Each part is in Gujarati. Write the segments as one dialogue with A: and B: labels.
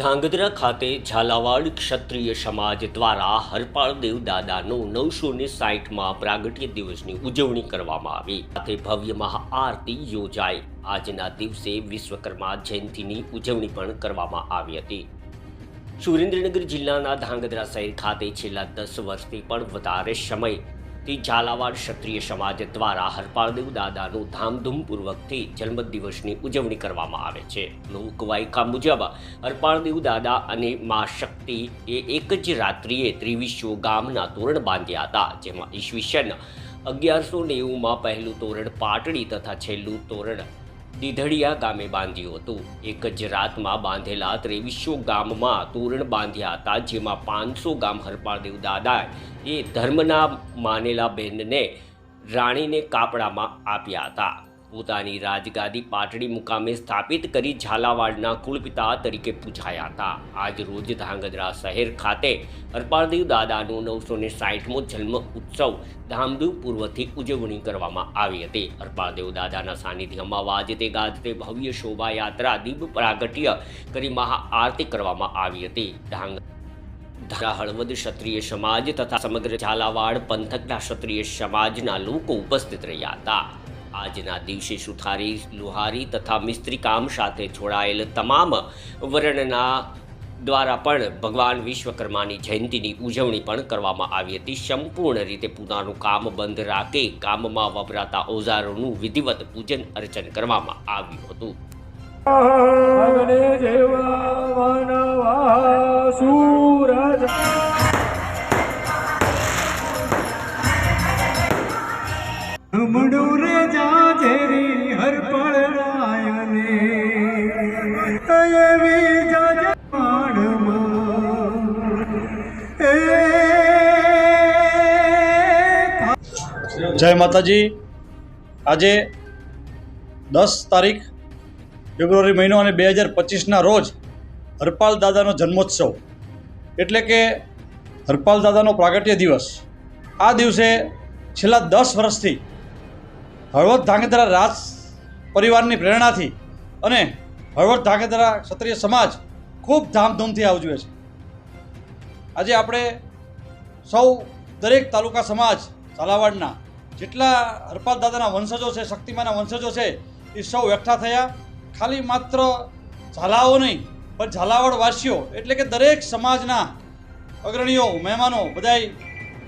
A: ધાંગધ્રા ખાતે ઝાલાવાડ ક્ષત્રિય સમાજ દ્વારા હરપાળદેવ દાદાનો નવસો ને સાઠમાં પ્રાગટ્ય દિવસની ઉજવણી કરવામાં આવી. સાથે ભવ્ય મહાઆરતી યોજાઈ. આજના દિવસે વિશ્વકર્મા જયંતિની ઉજવણી પણ કરવામાં આવી હતી. સુરેન્દ્રનગર જિલ્લાના ધાંગધ્રા શહેર ખાતે છેલ્લા દસ વર્ષથી પણ વધારે સમયથી ઝાલાવાડ ક્ષત્રિય સમાજ દ્વારા હરપાળદેવ દાદાનું ધામધૂમપૂર્વકથી જન્મદિવસની ઉજવણી કરવામાં આવે છે. લોકવાયકા મુજબ હરપાળદેવ દાદા અને મા શક્તિ એ એક જ રાત્રિએ ત્રિવિશ્વ ગામના તોરણ બાંધ્યા હતા, જેમાં ઈસવીસન અગિયારસો નેવુંમાં પહેલું તોરણ પાટડી તથા છેલ્લું તોરણ દીધડિયા ગામે બાંધ્યું હતું. એક જ રાતમાં બાંધેલા ત્રેવીસો ગામમાં તોરણ બાંધ્યા હતા, જેમાં પાંચસો ગામ હરપાળદેવ દાદા એ ધર્મના માનેલા બહેનને રાણીને કાપડામાં આપ્યા હતા. પોતાની રાજગાદી પાટડી મુકામે સ્થાપિત કરી ઝાલાવાડના કુળપિતા તરીકે પૂછાયા હતા. આજ રોજ ધાંગધ્રા શહેર ખાતે હરપાળદેવ દાદાનો નવસો ને સાહીઠમો જન્મ ઉત્સવ ધામધૂમપૂર્વકથી ઉજવણી કરવામાં આવી હતી. હરપાળદેવ દાદાના સાનિધ્યમાં વાજતે ગાજતે ભવ્ય શોભાયાત્રા દીપ પ્રાગટ્ય કરી મહાઆરતી કરવામાં આવી હતી. ધાંગ ધારા હળવદ ક્ષત્રિય સમાજ તથા સમગ્ર ઝાલાવાડ પંથકના ક્ષત્રિય સમાજના લોકો ઉપસ્થિત રહ્યા હતા. આજના દિવસે સુથારી, લુહારી તથા મિસ્ત્રી કામ સાથે જોડાયેલ તમામ વર્ણના દ્વારા પણ ભગવાન વિશ્વકર્માની જયંતિની ઉજવણી પણ કરવામાં આવી હતી. સંપૂર્ણ રીતે પોતાનું કામ બંધ રાખે કામમાં વપરાતા ઓજારોનું વિધિવત પૂજન, અર્ચન કરવામાં આવ્યું હતું.
B: જય માતાજી. આજે દસ તારીખ ફેબ્રુઆરી મહિનો અને બે હજાર પચીસના રોજ હરપાલ દાદાનો જન્મોત્સવ. એટલે કે હરપાલ દાદાનો પ્રાગટ્ય દિવસ. આ દિવસે છેલ્લા દસ વર્ષથી હળવદ ધાંગધ્રા રાજ પરિવારની પ્રેરણાથી અને હળવદ ધાંગધ્રા ક્ષત્રિય સમાજ ખૂબ ધામધૂમથી આવજવે છે. આજે આપણે સૌ દરેક તાલુકા સમાજ, ઝાલાવાડના જેટલા હરપાલ દાદાના વંશજો છે, શક્તિમાના વંશજો છે, એ સૌ એકઠા થયા. ખાલી માત્ર ઝાલાઓ નહીં, પણ ઝાલાવાડ વાસીઓ એટલે કે દરેક સમાજના અગ્રણીઓ, મહેમાનો, બધાય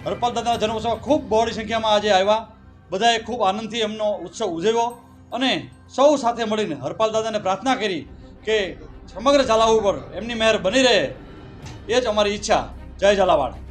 B: હરપાલ દાદાના જન્મોત્સવ ખૂબ બહોળી સંખ્યામાં આજે આવ્યા. બધાએ ખૂબ આનંદથી એમનો ઉત્સવ ઉજવ્યો અને સૌ સાથે મળીને હરપાલ દાદાને પ્રાર્થના કરી કે સમગ્ર ઝાલાઓ ઉપર એમની મહેર બની રહે. એ જ અમારી ઈચ્છા. જય ઝાલાવાડ.